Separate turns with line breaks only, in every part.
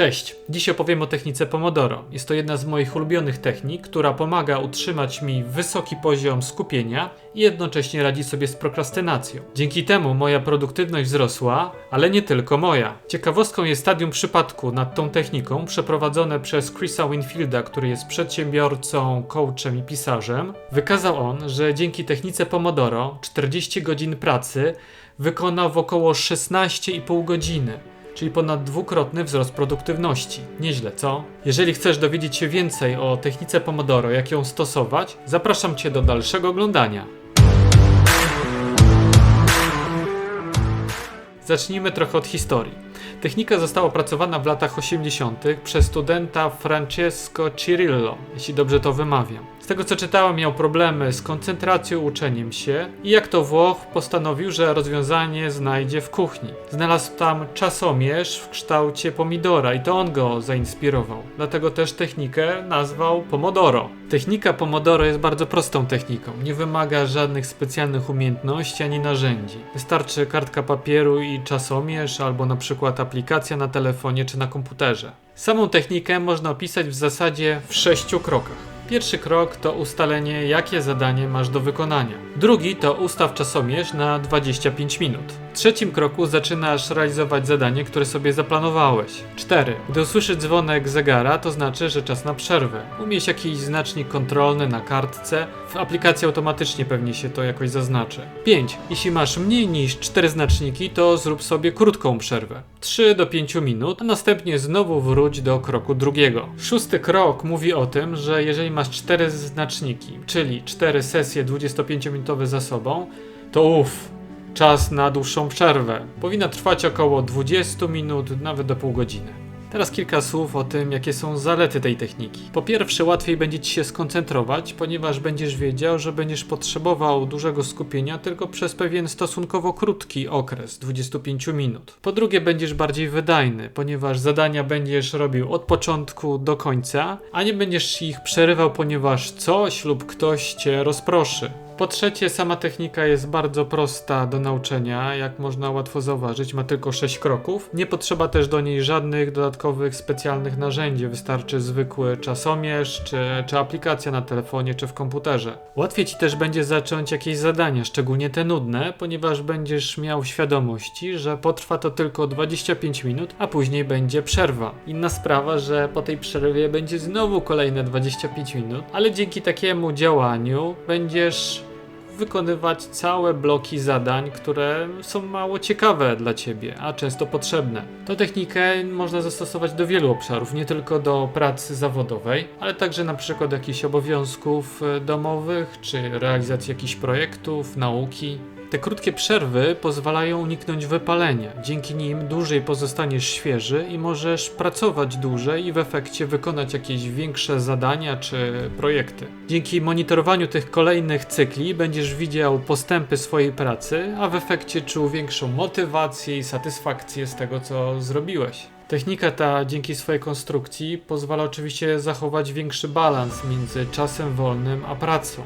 Cześć! Dziś opowiem o technice Pomodoro. Jest to jedna z moich ulubionych technik, która pomaga utrzymać mi wysoki poziom skupienia i jednocześnie radzi sobie z prokrastynacją. Dzięki temu moja produktywność wzrosła, ale nie tylko moja. Ciekawostką jest stadium przypadku nad tą techniką przeprowadzone przez Chrisa Winfielda, który jest przedsiębiorcą, coachem i pisarzem. Wykazał on, że dzięki technice Pomodoro 40 godzin pracy wykonał w około 16,5 godziny czyli ponad dwukrotny wzrost produktywności. Nieźle, co? Jeżeli chcesz dowiedzieć się więcej o technice Pomodoro, jak ją stosować, zapraszam Cię do dalszego oglądania. Zacznijmy trochę od historii. Technika została opracowana w latach 80. przez studenta Francesco Cirillo, jeśli dobrze to wymawiam. Tego co czytałem, miał problemy z koncentracją, uczeniem się i jak to Włoch postanowił, że rozwiązanie znajdzie w kuchni. Znalazł tam czasomierz w kształcie pomidora i to on go zainspirował. Dlatego też technikę nazwał Pomodoro. Technika Pomodoro jest bardzo prostą techniką. Nie wymaga żadnych specjalnych umiejętności ani narzędzi. Wystarczy kartka papieru i czasomierz albo na przykład aplikacja na telefonie czy na komputerze. Samą technikę można opisać w zasadzie w sześciu krokach. Pierwszy krok to ustalenie, jakie zadanie masz do wykonania. Drugi to ustaw czasomierz na 25 minut. Trzecim kroku zaczynasz realizować zadanie, które sobie zaplanowałeś. 4. Gdy usłyszysz dzwonek zegara, to znaczy, że czas na przerwę. Umieść jakiś znacznik kontrolny na kartce. W aplikacji automatycznie pewnie się to jakoś zaznaczy. 5. Jeśli masz mniej niż 4 znaczniki, to zrób sobie krótką przerwę. 3 do 5 minut, a następnie znowu wróć do kroku drugiego. Szósty krok mówi o tym, że jeżeli masz 4 znaczniki, czyli 4 sesje 25-minutowe za sobą, to uff, czas na dłuższą przerwę. Powinna trwać około 20 minut, nawet do pół godziny. Teraz kilka słów o tym, jakie są zalety tej techniki. Po pierwsze, łatwiej będzie Ci się skoncentrować, ponieważ będziesz wiedział, że będziesz potrzebował dużego skupienia tylko przez pewien stosunkowo krótki okres 25 minut. Po drugie, będziesz bardziej wydajny, ponieważ zadania będziesz robił od początku do końca, a nie będziesz ich przerywał, ponieważ coś lub ktoś Cię rozproszy. Po trzecie, sama technika jest bardzo prosta do nauczenia, jak można łatwo zauważyć, ma tylko 6 kroków. Nie potrzeba też do niej żadnych dodatkowych specjalnych narzędzi, wystarczy zwykły czasomierz, czy, czy aplikacja na telefonie, czy w komputerze. Łatwiej ci też będzie zacząć jakieś zadania, szczególnie te nudne, ponieważ będziesz miał świadomości, że potrwa to tylko 25 minut, a później będzie przerwa. Inna sprawa, że po tej przerwie będzie znowu kolejne 25 minut, ale dzięki takiemu działaniu będziesz wykonywać całe bloki zadań, które są mało ciekawe dla ciebie, a często potrzebne. Tę technikę można zastosować do wielu obszarów, nie tylko do pracy zawodowej, ale także na przykład jakichś obowiązków e, domowych, czy realizacji jakichś projektów, nauki. Te krótkie przerwy pozwalają uniknąć wypalenia. Dzięki nim dłużej pozostaniesz świeży i możesz pracować dłużej i w efekcie wykonać jakieś większe zadania czy projekty. Dzięki monitorowaniu tych kolejnych cykli będziesz widział postępy swojej pracy, a w efekcie czuł większą motywację i satysfakcję z tego, co zrobiłeś. Technika ta dzięki swojej konstrukcji pozwala oczywiście zachować większy balans między czasem wolnym a pracą.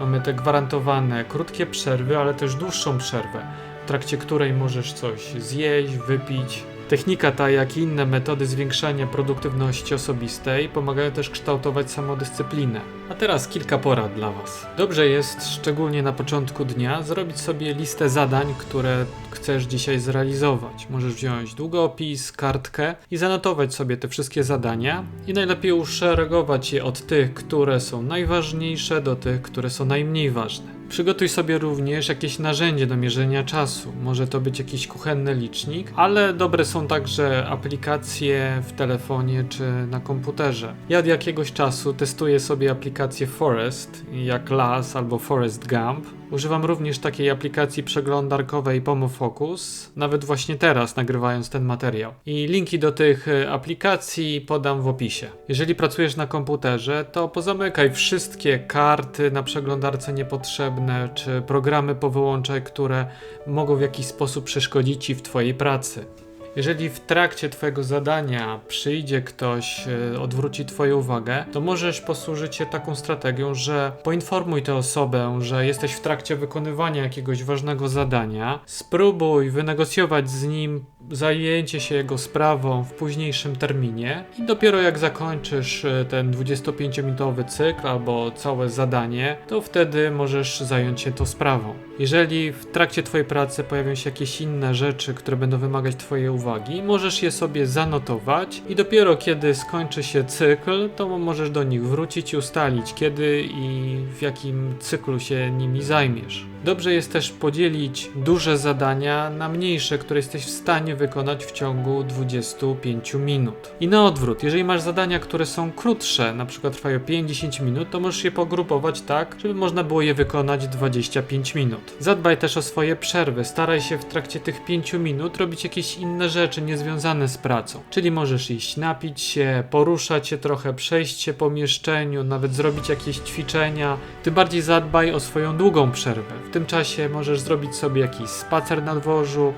Mamy te gwarantowane krótkie przerwy, ale też dłuższą przerwę, w trakcie której możesz coś zjeść, wypić. Technika ta, jak i inne metody zwiększania produktywności osobistej pomagają też kształtować samodyscyplinę. A teraz kilka porad dla Was. Dobrze jest, szczególnie na początku dnia, zrobić sobie listę zadań, które chcesz dzisiaj zrealizować. Możesz wziąć długopis, kartkę i zanotować sobie te wszystkie zadania i najlepiej uszeregować je od tych, które są najważniejsze do tych, które są najmniej ważne. Przygotuj sobie również jakieś narzędzie do mierzenia czasu. Może to być jakiś kuchenny licznik, ale dobre są także aplikacje w telefonie czy na komputerze. Ja od jakiegoś czasu testuję sobie aplikację Forest, jak Las albo Forest Gump. Używam również takiej aplikacji przeglądarkowej Pomofocus, nawet właśnie teraz nagrywając ten materiał. I linki do tych e, aplikacji podam w opisie. Jeżeli pracujesz na komputerze, to pozamykaj wszystkie karty na przeglądarce niepotrzebne, czy programy powyłączaj, które mogą w jakiś sposób przeszkodzić Ci w Twojej pracy. Jeżeli w trakcie Twojego zadania przyjdzie ktoś, e, odwróci Twoją uwagę, to możesz posłużyć się taką strategią, że poinformuj tę osobę, że jesteś w trakcie wykonywania jakiegoś ważnego zadania, spróbuj wynegocjować z nim zajęcie się jego sprawą w późniejszym terminie i dopiero jak zakończysz e, ten 25-minutowy cykl albo całe zadanie, to wtedy możesz zająć się tą sprawą. Jeżeli w trakcie Twojej pracy pojawią się jakieś inne rzeczy, które będą wymagać Twojej uwagi, możesz je sobie zanotować i dopiero kiedy skończy się cykl, to możesz do nich wrócić i ustalić kiedy i w jakim cyklu się nimi zajmiesz. Dobrze jest też podzielić duże zadania na mniejsze, które jesteś w stanie wykonać w ciągu 25 minut. I na odwrót, jeżeli masz zadania, które są krótsze, na przykład trwają 5-10 minut, to możesz je pogrupować tak, żeby można było je wykonać 25 minut. Zadbaj też o swoje przerwy, staraj się w trakcie tych 5 minut robić jakieś inne rzeczy niezwiązane z pracą. Czyli możesz iść napić się, poruszać się trochę, przejść się po mieszczeniu, nawet zrobić jakieś ćwiczenia. Tym bardziej zadbaj o swoją długą przerwę. W tym czasie możesz zrobić sobie jakiś spacer na dworzu,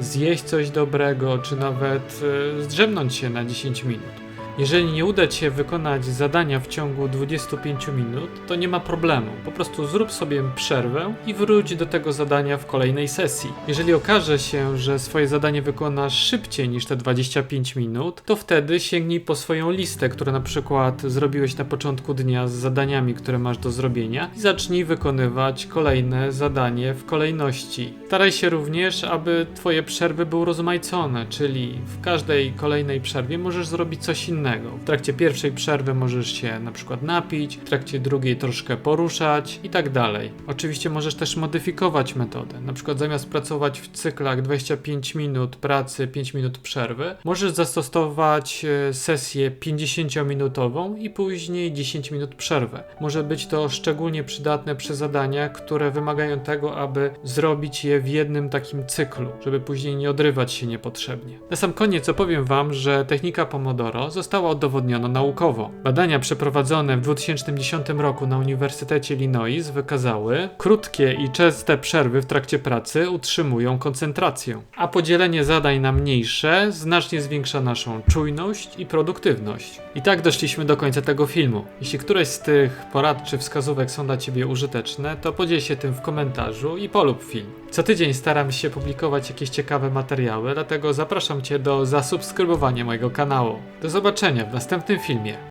zjeść coś dobrego, czy nawet e, zdrzemnąć się na 10 minut. Jeżeli nie uda Ci się wykonać zadania w ciągu 25 minut, to nie ma problemu. Po prostu zrób sobie przerwę i wróć do tego zadania w kolejnej sesji. Jeżeli okaże się, że swoje zadanie wykonasz szybciej niż te 25 minut, to wtedy sięgnij po swoją listę, którą na przykład zrobiłeś na początku dnia z zadaniami, które masz do zrobienia i zacznij wykonywać kolejne zadanie w kolejności. Staraj się również, aby Twoje przerwy były rozmaicone, czyli w każdej kolejnej przerwie możesz zrobić coś innego. W trakcie pierwszej przerwy możesz się na przykład napić, w trakcie drugiej troszkę poruszać i tak dalej. Oczywiście możesz też modyfikować metodę. Na przykład zamiast pracować w cyklach 25 minut pracy, 5 minut przerwy, możesz zastosować e, sesję 50-minutową i później 10 minut przerwę. Może być to szczególnie przydatne przy zadaniach, które wymagają tego, aby zrobić je w jednym takim cyklu, żeby później nie odrywać się niepotrzebnie. Na sam koniec opowiem Wam, że technika Pomodoro została udowodniona naukowo. Badania przeprowadzone w 2010 roku na Uniwersytecie Illinois wykazały, krótkie i częste przerwy w trakcie pracy utrzymują koncentrację, a podzielenie zadań na mniejsze znacznie zwiększa naszą czujność i produktywność. I tak doszliśmy do końca tego filmu. Jeśli któreś z tych porad czy wskazówek są dla Ciebie użyteczne, to podziel się tym w komentarzu i polub film. Co tydzień staram się publikować jakieś ciekawe materiały, dlatego zapraszam Cię do zasubskrybowania mojego kanału. Do w następnym filmie.